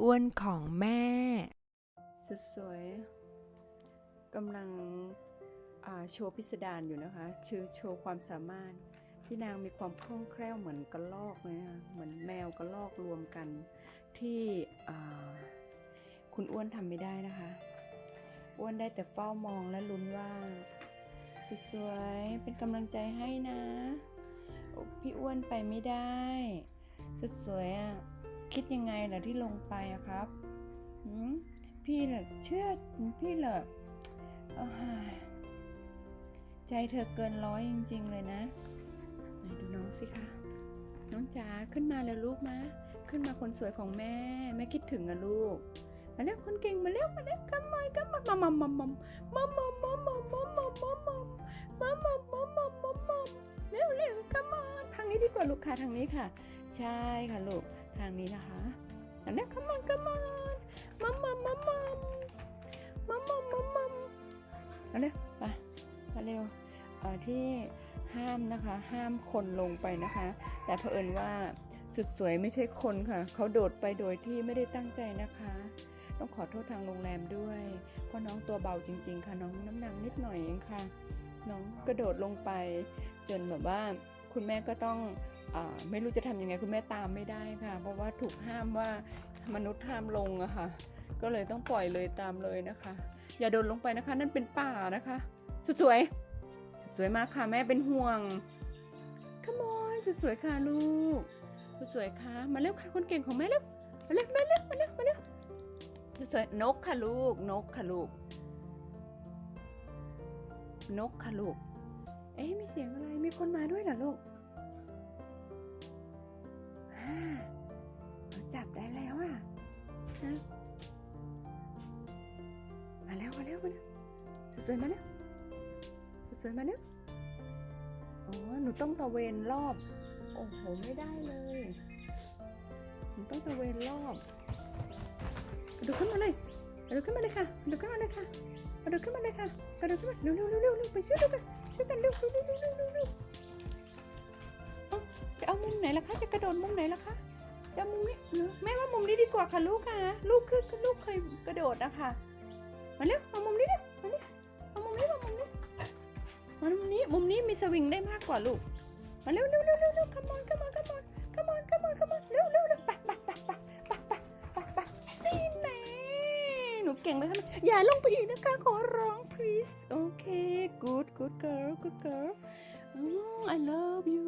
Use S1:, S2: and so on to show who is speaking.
S1: อ้วนของแม่
S2: สุดสวยกำลังโชว์พิสดารอยู่นะคะคือโชว์ความสามารถพี่นางมีความคล่องแคล่วเหมือนกระลอกเลยนะคะเหมือนแมวกระลอกรวมกัน ที่คุณอ้วนทำไม่ได้นะคะ อ้วนได้แต่เฝ้ามองและลุ้นว่าสุดสวยเป็นกำลังใจให้นะ พี่อ้วนไปไม่ได้สุดสวยอะ่ะ คิดยังไงเล่ะที่ลงไปอะครับพี่เหรอเชื่อพี่เหรอเอ้ยใจเธอเกินร้อยจริง ๆ เลยนะไหนดูน้องสิคะน้องจ๋าขึ้นมาเลยลูกมาขึ้นมาคนสวยของแม่ แม่คิดถึงอะลูกมาเร็วคนเก่งมาเร็วมาเร็วกำมากำมามามามามามามามามามามามามามามามามามาเร็วเร็วกำมาทางนี้ดีกว่าลูกค่ะทางนี้ค่ะ ใช่ค่ะลูก ทางนี้นะคะอันนี้ come on come on มัมมัมมัมมัมมัมมัมมัมมัมเอาเร็วไปมาเร็วเอ่อที่ห้ามนะคะ ห้ามคนลงไปนะคะ แต่เผอิญว่าสุดสวยไม่ใช่คนค่ะ เขาโดดไปโดยที่ไม่ได้ตั้งใจนะคะ ต้องขอโทษทางโรงแรมด้วย เพราะน้องตัวเบาจริง ๆ ค่ะ น้องน้ำหนักนิดหน่อยเองค่ะ น้องกระโดดลงไป จนแบบว่าคุณแม่ก็ต้อง ไม่รู้จะทำยังไงคุณแม่ตามไม่ได้ค่ะ เพราะว่าถูกห้ามว่ามนุษย์ห้ามลงอะค่ะ ก็เลยต้องปล่อยเลยตามเลยนะคะ อย่าโดนลงไปนะคะ นั่นเป็นป่านะคะสสวยสวยมากค่ะแม่เป็นห่วง come on สุดสวยค่ะลูกสวยค่ะมาเร็วค่ะคนเก่งของแม่เร็วมาเร็วมาเร็วมาเร็วมาเร็วสุดสวยนกค่ะลูกนกค่ะลูก นกค่ะลูก เอ๊ะมีเสียงอะไรมีคนมาด้วยเหรอลูก มาแล้วมาแล้วสวยๆมาแล้วสวยๆมาแล้วอ๋อหนูต้องตะเวนรอบ โอ้โหไม่ได้เลยหนูต้องตะเวนรอบกระโดดขึ้นมาเลยกระโดดขึ้นมาเลยค่ะกระโดดขึ้นมาเลยค่ะกระโดดขึ้นมาเลยค่ะกระโดดขึ้นมาเร็วเร็วเร็วเร็วไปช่วยดูกันช่วยกันเร็วเร็วเร็วเร็วเร็วจะเอามุมไหนล่ะคะจะกระโดดมุมไหนล่ะคะจะมุมนี้แม่ว่ามุมนี้ดีกว่าค่ะลูกค่ะ ลูกคือลูกเคยกระโดดนะคะ มาเร็วมามุมนี้เร็วมานี่มามุมนี้มามุมนี้มามุมนี้มุมนี้มีสวิงได้มากกว่าลูกมาเร็วเร็วเร็วเร็วเร็ว come on come on come on come on come on come on เร็วเร็วเร็วปไปไปไปไปไปไปไปนี่แน่หนูเก่งเลยค่ะอย่าลงไปอีกนะคะขอร้อง please โอเค good good girl good girl I love you